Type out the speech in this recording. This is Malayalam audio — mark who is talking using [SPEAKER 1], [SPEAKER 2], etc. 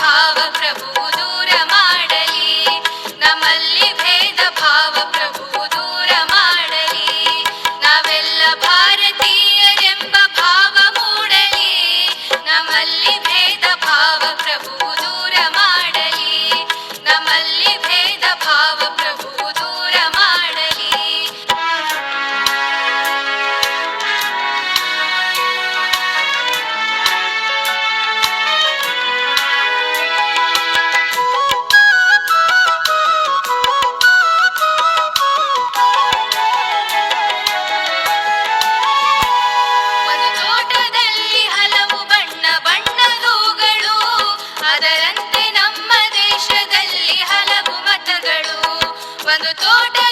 [SPEAKER 1] ಭಾವ ಪ್ರಭು ದೂರ ಮಾಡಲಿ ನಮ್ಮಲ್ಲಿ ಭೇದ ಭಾವ ಪ್ರಭು ಒಂದು ತೋಟ